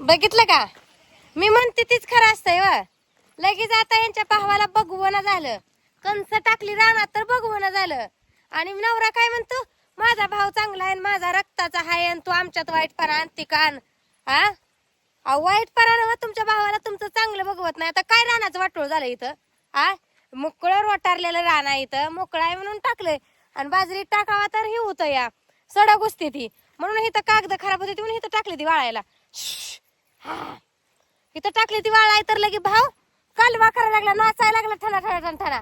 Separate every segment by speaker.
Speaker 1: बघितलं का? मी म्हणते तीच खरं असतंय व. लगेच आता यांच्या भावाला बघवणं झालं. कंस टाकली रानात तर बघवणं झालं. आणि नवरा काय म्हणतो? माझा भाव चांगला आहे आणि माझा रक्ताचा आहे आणि तू आमच्यात वाईटपणा आणते कान हा वाईटपणा तुमच्या भावाला तुमचं चांगलं बघवत नाही. आता काय रानाचं वाटोळ झालं इथं? हा मोकळं रोटारलेलं रान आहे इथं. मोकळं आहे म्हणून टाकलंय. आणि बाजरी टाकावा तर हे होतं या. सडा घुसते ती. म्हणून इथं कागद खराब होते म्हणून इथं टाकली ती वाळायला. हा. इथं टाकली ती वाळा तर लगे भाव कालवा करायला लागला नाचायला लागला ठणा ठणा ठण ठणा.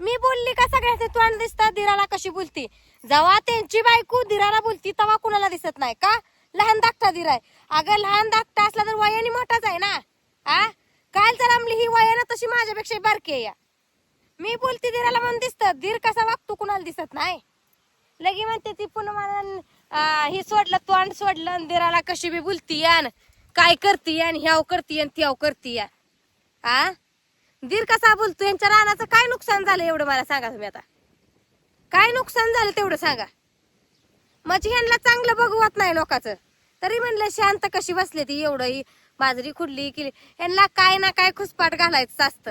Speaker 1: मी बोलली का सगळ्याचे तोंड दिसतं? दिराला कशी बोलती? जेव्हा त्यांची बायको दिराला बोलती तेव्हा कुणाला दिसत नाही का? लहान धाकटा दिराय अगं लहान धाकटा असला तर वयाने मोठाच आहे ना? आ? काल तर आमली ही वयानं तशी माझ्यापेक्षा बारकी आहे या. मी बोलते दिराला म्हणून दिसतं. धीर कसा वागतो कुणाला दिसत नाही. लगे म्हणते ती पुन्हा मला अं, हे सोडलं तोंड सोडलं आणि दिराला कशी बी बोलती यान काय करतीय आणि ह्याव करती आणि त्याव करती या आ? दीर कसा बोलतो? यांच्या रानाचं काय नुकसान झालं एवढं मला सांगा तुम्ही आता. काय नुकसान झालं तेवढं सांगा. म्हणजे ह्यांना चांगलं बघवत नाही लोकांचं. तरी म्हणलं शांत कशी बसली ती एवढं ही बाजरी खुडली केली. यांना काय ना काय खुसपाट घालायचं असतं.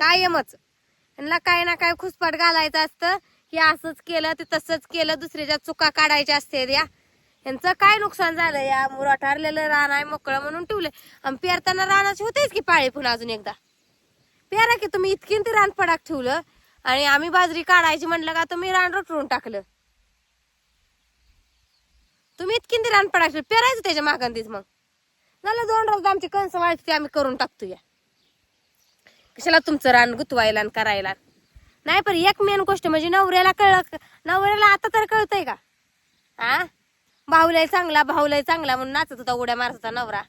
Speaker 1: कायमच. यांना काय ना काय खुसपाट घालायचं असतं. हे असंच केलं ते तसंच केलं दुसऱ्याच्या चुका काढायच्या असते या यांचं काय नुकसान झालं? या मुराठारलेलं रान आहे मोकळं म्हणून ठेवले आणि पेरताना रानाची होतेच की पाळी फुलं अजून एकदा? पेरा की तुम्ही इतकी ते रान पडाक ठेवलं? आणि आम्ही बाजरी काढायची म्हणलं का तुम्ही रान रोटरून टाकलं? तुम्ही इतकी ते रान पडाक ठेवलं. पेरायचं त्याच्या मागंदीच मग. झालं दोन रोज आमची कणसं वाढते ते आम्ही करून टाकतो या कशाला तुमचं रान गुतवायला आणि करायला? नाही पण एक मेन गोष्ट म्हणजे नवऱ्याला कळ नवऱ्याला आता तर कळतंय का? हा भाऊलाय चांगला भाऊलाय चांगला म्हणून नाचत होता उड्या मारत होता नवरा.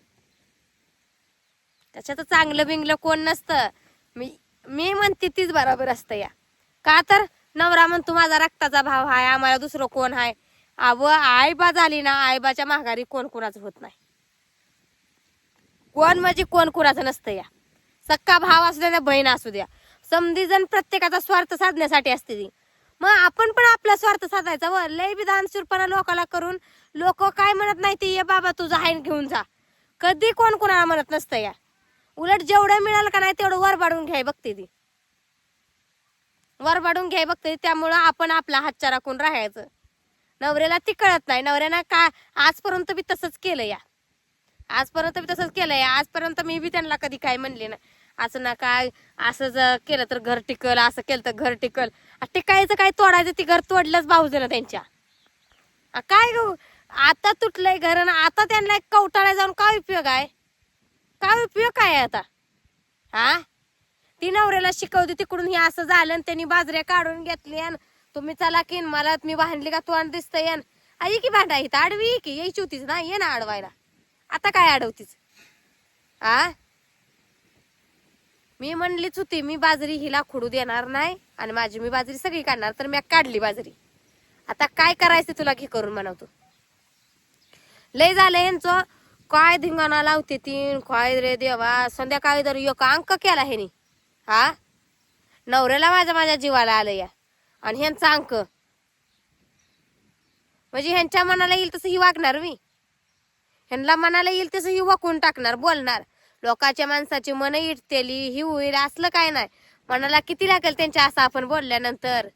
Speaker 1: त्याच्यात चांगलं बिंगलं कोण नसतं. मी मी म्हणते तीच बरोबर असतं या. का तर नवरा म्हणतो माझा रक्ताचा भाव हाय आम्हाला दुसरं कोण हाय? अव आईबा झाली ना आईबाच्या माघारी कोण कोणाचं होत नाही. कोण म्हणजे कोण कोणाचं नसतं या. सक्का भाव असू द्या बहीण असू द्या. समधी जण प्रत्येकाचा स्वार्थ साधण्यासाठी असते ती. मग आपण पण आपला स्वार्थ साधायचा व लय बी सुरपणा लोकाला करून लोक काय म्हणत नाही ते ये बाबा तुझा हाईन घेऊन जा. कधी कोण कोणाला म्हणत नसतं या. उलट जेवढं मिळालं का नाही तेवढं वर वाढून घ्याय बघते ती. वर वाढून घ्याय बघते त्यामुळं आपण आपला हातच्या राखून राहायचं. नवऱ्याला ती कळत नाही. नवऱ्यानं का आजपर्यंत बी तसंच केलं या. आजपर्यंत बी तसंच केलं या. आजपर्यंत मी बी त्यांना कधी काय म्हणले नाही. असं ना काय असं जर केलं तर घर टिकल असं केलं तर घर टिकल. टिकायचं काय तोडायचं ती घर तोडलंच भाऊजना त्यांच्या. काय गं आता तुटलंय घर ना आता त्यांना एक कवटाळा जाऊन काय उपयोग आहे? काय उपयोग काय आता? हा ती नवऱ्याला शिकवते तिकडून हे असं झालं आणि त्यांनी बाजऱ्या काढून घेतली आणि तुम्ही चला की मला मी भांडली का तू दिसतंय येन आई की भांडा इथं? आडवी की? यायची होतीच ना ये ना अडवायला आता काय अडवतीच आ? मी म्हणलीच होती मी बाजरी हिला खुडू देणार नाही आणि माझी मी बाजरी सगळी काढणार तर मी काढली बाजरी. आता काय करायचं तुला घे करून म्हणवतो. लय झालं यांचं काय धिंगाणा लावते तीन काय रे देवा संध्याकाळी तर एक अंक केला ह्यानी. हा? नवऱ्याला माझ्या माझ्या जीवाला आलं या. आणि ह्यांचा अंक. म्हणजे ह्यांच्या मनाला येईल तसं ही वागणार मी. ह्यांना मनाला येईल तसं ही वाकून टाकणार बोलणार. लोकांच्या माणसाची मन इटतेली ही होईल असलं काय नाही. मनाला किती लागेल त्यांच्या असं आपण बोलल्यानंतर?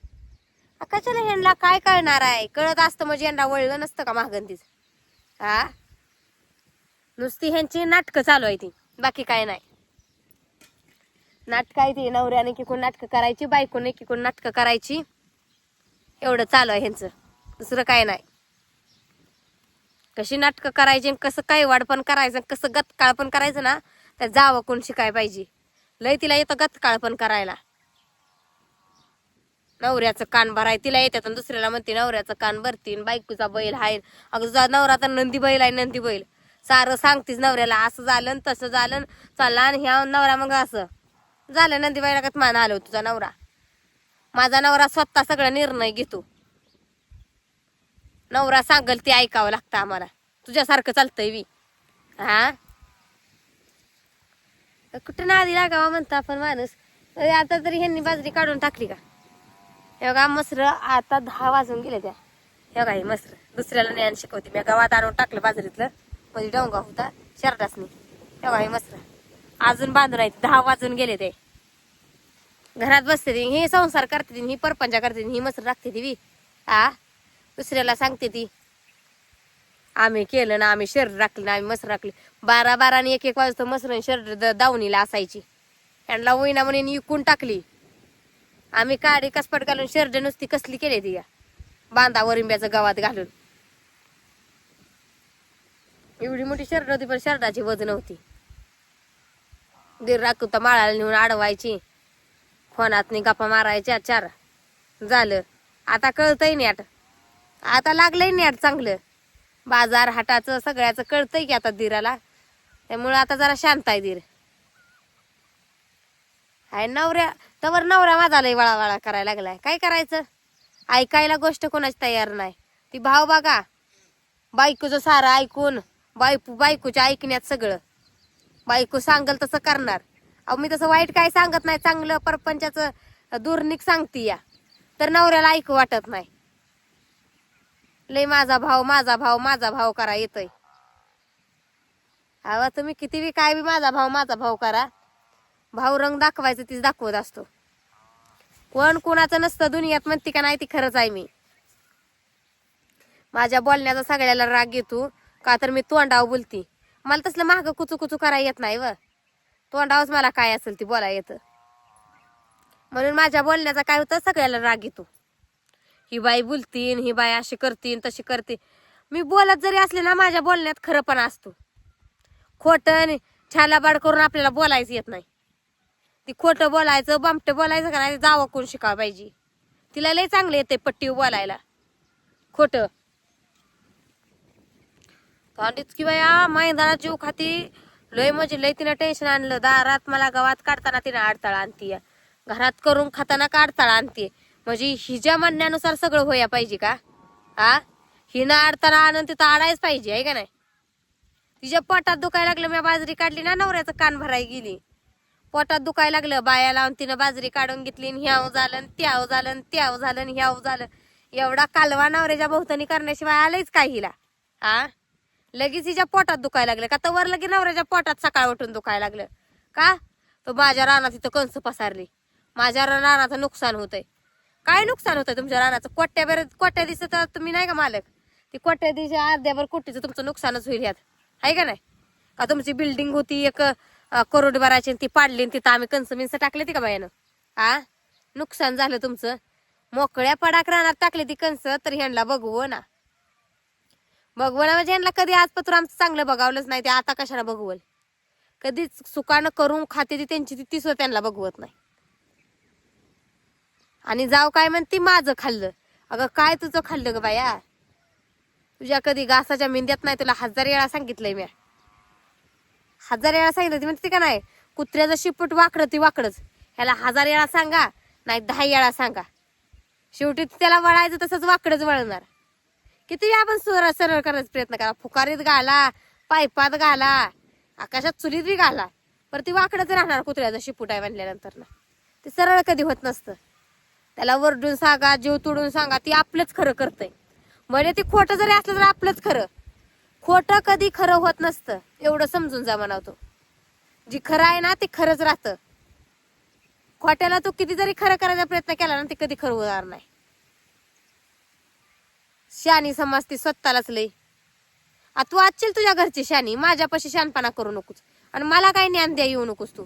Speaker 1: कशाला ह्यांना काय कळणार आहे? कळत असतं म्हणजे यांना वळलं नसतं का मागंतीच हा नुसती ह्यांची नाटकं चालू आहे ती. बाकी काय नाही. नाटक आहे ती नवऱ्याने की कोण नाटकं करायची बायकोने की कोण नाटकं करायची. एवढं चालू आहे ह्यांचं. दुसरं काय नाही. कशी नाटकं करायची आणि कसं काय वाढपण करायचं कसं गतकाळ पण करायचं ना तर जावं कोण शिकाय पाहिजे. लय तिला येतं गतकाळ पण करायला. नवऱ्याचं कान भराय तिला येतात आणि दुसऱ्याला म्हणते नवऱ्याचं कान भरतीन बायकोचा बैल आहे अगं तुझा नवरा तर नंदी बैल आहे नंदी बैल. सारं सांगतीस नवऱ्याला असं झालं तसं झालं चाललं आणि ह्या नवरा मग असं. झालं नंदी बैलागत मान आलो तुझा नवरा. माझा नवरा स्वतः सगळा निर्णय घेतो. नवरा सांगल ते ऐकावं लागतं आम्हाला. तुझ्यासारखं चालतंय मी हा? कुठं नादी लागावा म्हणता आपण माणूस. आता तरी ह्यांनी बाजरी काढून टाकली का? हे बघा मसर आता दहा वाजून गेले त्या. हे बघा मसर. दुसऱ्याला ज्ञान शिकवते. मी गावात आणून टाकलं बाजरीतलं. म्हणजे डोंगा होता शरदासनी एवढा हे मसर. अजून बांधून आहेत. दहा वाजून गेले ते. घरात बसते ती. हे संसार करते ती ही परपंचा करते ती ही मसर राखते ती बी. आ? दुसऱ्याला सांगते ती. आम्ही केलं ना आम्ही शरीर राखली ना आम्ही मसर राखली. बारा बारा आणि एक एक वाजता मसर शरीर दावणीला असायची. यांना वहिना म्हणे विकून टाकली. आम्ही काडी कसपट घालून शर्ट नुसती कसली केली ती या? बांधा वरिंब्याचं गावात घालून. एवढी मोठी शर्ट होती पण शर्टाची वजन होती. दीड राखूता माळाला नेऊन अडवायची. फोनात गप्पा मारायच्या चार. झालं. आता कळतंय नेट. आता लागलंय नेट चांगलं. बाजार हाटाचं सगळ्याचं कळतंय की आता दिराला. त्यामुळं आता जरा शांत आहे दीर आहे नवऱ्या तवर नवरा माझा लय वळा वळा करायला लागलाय. काय करायचं? ऐकायला गोष्ट कोणाची तयार नाही. ती भाव बघा. बायकोचं सारं ऐकून बायको बायकोच्या ऐकण्यात सगळं. बायको सांगल तसं करणार. अहो मी तसं वाईट काय सांगत नाही. चांगलं परपंचाचं दुर्निक सांगती या तर नवऱ्याला ऐकू वाटत नाही. लय माझा भाव माझा भाव माझा भाव करा येतोय. अवा तुम्ही किती बी काय बी माझा भाव माझा भाव करा. भाव रंग दाखवायचं तीच दाखवत असतो. कोण कोणाचं नसतं दुनियात म्हणते का नाही ती खरंच आहे मी. माझ्या बोलण्याचा सगळ्याला राग येतो का तर मी तोंडाव बोलती. मला तसलं मागं कुचू कुचू करायला येत नाही व. तोंडावच मला काय असेल ती बोलायला येतं. म्हणून माझ्या बोलण्याचा काय होतं सगळ्याला राग येतो. ही बाई बोलतीन ही बाई अशी करतीन तशी करते मी बोलत जरी असले ना माझ्या बोलण्यात खरंपणा असतो. खोटं छालाबाड करून आपल्याला बोलायचं येत नाही. ती खोटं बोलायचं बामटं बोलायचं का नाही जावं कोण शिकावं पाहिजे. तिला लय चांगलं येते पट्टी बोलायला. खोटं. थंडीच की बाया मैदानात जीव खाती. लय म्हणजे लय तिनं टेन्शन आणलं. दारात मला गावात काढताना तिनं अडथळा आणतीय. घरात करून खाताना का अडथळा आणते म्हणजे हिच्या म्हणण्यानुसार सगळं होया पाहिजे का? हा? हिनं अडताना आनंद तिथं आडायच पाहिजे आहे का नाही? तिच्या पोटात दुखायला लागलं मी बाजरी काढली ना नवऱ्याचं कान भरायला गेली. पोटात दुखायला लागलं बाया लावून तिनं बाजरी काढून घेतली ह्याव झालं त्याव झालं त्याव झालं ह्याव झालं. एवढा कालवा नवऱ्याच्या भोवतणी करण्याशिवाय आलंच काय हिला? हा? लगेच हिच्या पोटात दुखायला लागलं. का तर वर लगे नवऱ्याच्या पोटात सकाळ उठून दुखायला लागलं? का? तो माझ्या रानात तिथं कंस पसारली. माझ्या रानाचं नुकसान होतंय. काय नुकसान होतं तुमच्या रानाचं? कोट्या कोट्या दिसत तर तुम्ही नाही का मालक? ती कोट्या दिवशी अर्ध्याभर कोटीचं तुमचं नुकसानच होईल यात. आहे का नाही? का तुमची बिल्डिंग होती एक करोडभराची करोड ती पाडली तिथं आम्ही कंस मिन्स टाकले ती का बायानं? आ? नुकसान झालं तुमचं. मोकळ्या पडाक रानात टाकले ती कंस तर ह्यांना बघवं ना. बघवलं म्हणजे ह्यांना कधी आजपत्र आमचं चांगलं बघावलंच नाही ते आता कशाला बघवल? कधीच सुकानं करून खाते ती त्यांची ती सुद्धा त्यांना बघवत नाही. आणि जाव काय म्हणते माझं खाल्लं. अगं काय तुझं खाल्लं ग बाया? तुझ्या कधी घासाच्या मेंद्यात नाही तुला हजार वेळा सांगितलंय मी. हजार वेळा सांगितलं ती म्हणते का नाही? कुत्र्याचं शिपट वाकडं ती वाकडच. ह्याला हजार वेळा सांगा नाही दहा वेळा सांगा. शेवटी त्याला वळायचं तसंच वाकडच वळणार. किती वेळा आपण सरळ सरळ करायचा प्रयत्न करा. फुकारीत घाला पायपात घाला आकाशात चुलीत बी घाला. पर ती वाकडच राहणार कुत्र्याचं शिपूट आहे म्हणल्यानंतर ना ते सरळ कधी होत नसतं. त्याला वरडून सांगा जीव तोडून सांगा ती आपलंच खरं करतंय. म्हणजे ती खोटं जरी असलं तर आपलंच खरं. खोटं कधी खरं होत नसतं एवढं समजून जा म्हणावतो जी खरं आहे ना ते खरंच राहतं. खोट्याला तू किती जरी खरं करायचा प्रयत्न केला ना ते कधी खरं होणार नाही. शानी समजती स्वतःलाच लय. आ तू आजशील तुझ्या घरची शानी माझ्यापाशी शानपणा करू नकोस. आणि मला काही ज्ञान द्या येऊ नकोस तू.